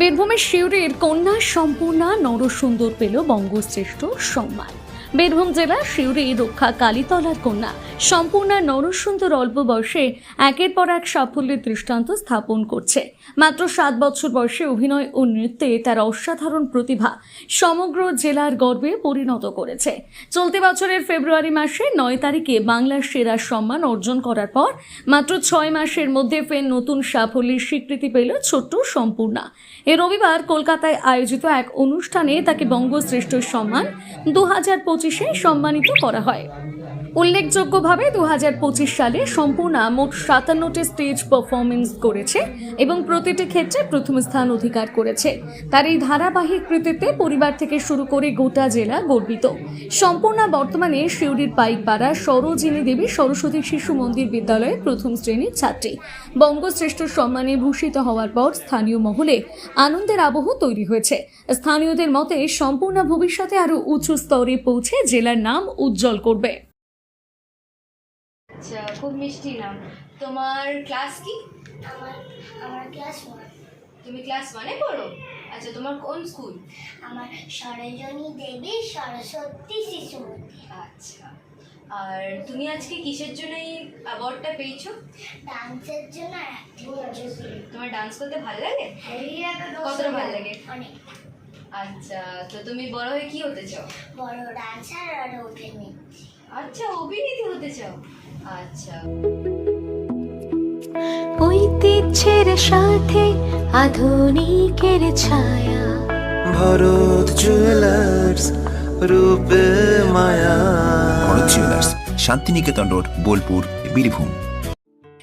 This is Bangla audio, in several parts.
বীরভূমের শিউরের কন্যা সম্পূর্ণা নরসুন্দর পেল বঙ্গশ্রেষ্ঠ সম্মান। বীরভূম জেলার শিউরি রক্ষা কালীতলার কন্যা। সম্পূর্ণা নরসুন্দর অল্প বয়সে একের পর এক সাফল্যের দৃষ্টান্ত স্থাপন করছে। মাত্র সাত বছর বয়সে অভিনয় ও নৃত্যে তার অসাধারণ প্রতিভা সমগ্র জেলার গর্বে পরিণত করেছে। চলতি বছরের ফেব্রুয়ারি মাসে নয় তারিখে বাংলার সেরা সম্মান অর্জন করার পর মাত্র ছয় মাসের মধ্যে ফের নতুন সাফল্যের স্বীকৃতি পেল ছোট্ট সম্পূর্ণা। এ রবিবার কলকাতায় আয়োজিত এক অনুষ্ঠানে তাকে বঙ্গশ্রেষ্ঠ সম্মান দু হাজার পঁচিশে সম্মানিত করা হয়। উল্লেখযোগ্যভাবে দু হাজার পঁচিশ সালে সম্পূর্ণা মোট সাতান্নটি স্টেজ পারফরমেন্স করেছে এবং প্রতিটি ক্ষেত্রে প্রথম স্থান অধিকার করেছে। তার এই ধারাবাহিক কৃতিত্বে পরিবার থেকে শুরু করে গোটা জেলা গর্বিত। সম্পূর্ণা বর্তমানে শিউরির পাইকপাড়া সরোজিনী দেবী সরস্বতী শিশু মন্দির বিদ্যালয়ে প্রথম শ্রেণির ছাত্রী। বঙ্গশ্রেষ্ঠ সম্মানে ভূষিত হওয়ার পর স্থানীয় মহলে আনন্দের আবহ তৈরি হয়েছে। স্থানীয়দের মতে সম্পূর্ণ ভবিষ্যতে আরও উঁচু স্তরে পৌঁছে জেলার নাম উজ্জ্বল করবে। আচ্ছা খুব মিষ্টি নাম। তোমার ক্লাস কি? আমার আমার ক্লাস ওয়ান তুমি ক্লাস ওয়ানে পড়ো? আচ্ছা তোমার কোন স্কুল আমার সরোজনী দেবী সরস্বতী শিশু আচ্ছা। আর তুমি আজকে কিসের জন্য এই অ্যাওয়ার্ডটা পেয়েছ? ডান্সের জন্য জন্য। তোমার ডান্স করতে ভালো লাগে? কতটা ভালো লাগে? অনেক আচ্ছা তো তুমি বড় হয়ে কি হতে চাও? বড় ডান্সার আর অভিনেত্রী। আচ্ছা অভিনেত্রী হতে চাও? আচ্ছা। ঐতিহ্যের সাথে আধুনিকের ছায়া। ভরত জুয়েলার্স রূপে মায়া। Bharat jewellers Santiniketan road Bolpur Birbhum.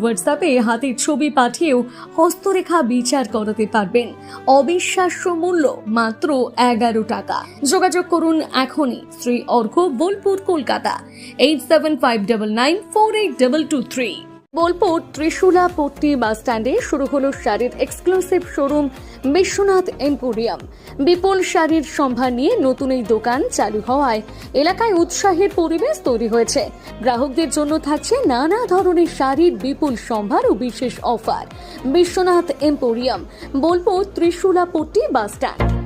হোয়াটসঅ্যাপে হাতের ছবি পাঠিয়েও হস্তরেখা বিচার করাতে পারবেন। অবিশ্বাস্য মূল্য মাত্র এগারো টাকা। যোগাযোগ করুন এখনই। Shri Argha Bolpur, Kolkata. Eight seven five double nine four eight double two three Bolpur Trishula Patti bus স্ট্যান্ডে শুরু হলো শাড়ির এক্সক্লুসিভ শোরুম বিশ্বনাথ এম্পোরিয়াম। বিপুল শাড়ির সম্ভার নিয়ে নতুন এই দোকান চালু হওয়ায় এলাকায় উৎসাহের পরিবেশ তৈরি হয়েছে। গ্রাহকদের জন্য থাকছে নানা ধরনের শাড়ির বিপুল সম্ভার ও বিশেষ offer. Biswanath emporium, Bolpur Trishula Patti bus stand.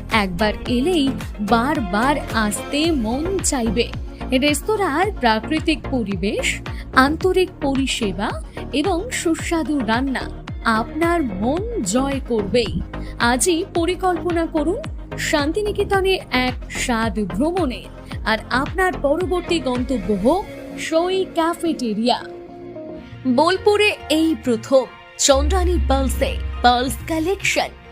একবার এলেই বারবার আসতে মন চাইবে। রেস্তোরাঁর প্রাকৃতিক পরিবেশ, আন্তরিক পরিষেবা এবং সুস্বাদু রান্না আপনার মন জয় করবেই। আজই পরিকল্পনা করুন শান্তিনিকেতনে এক স্বাদ ভ্রমণের আর আপনার পরবর্তী গন্তব্য হোক সই ক্যাফেটেরিয়া। বোলপুরে এই প্রথম চন্দ্রানী পালসে পালস কালেকশন।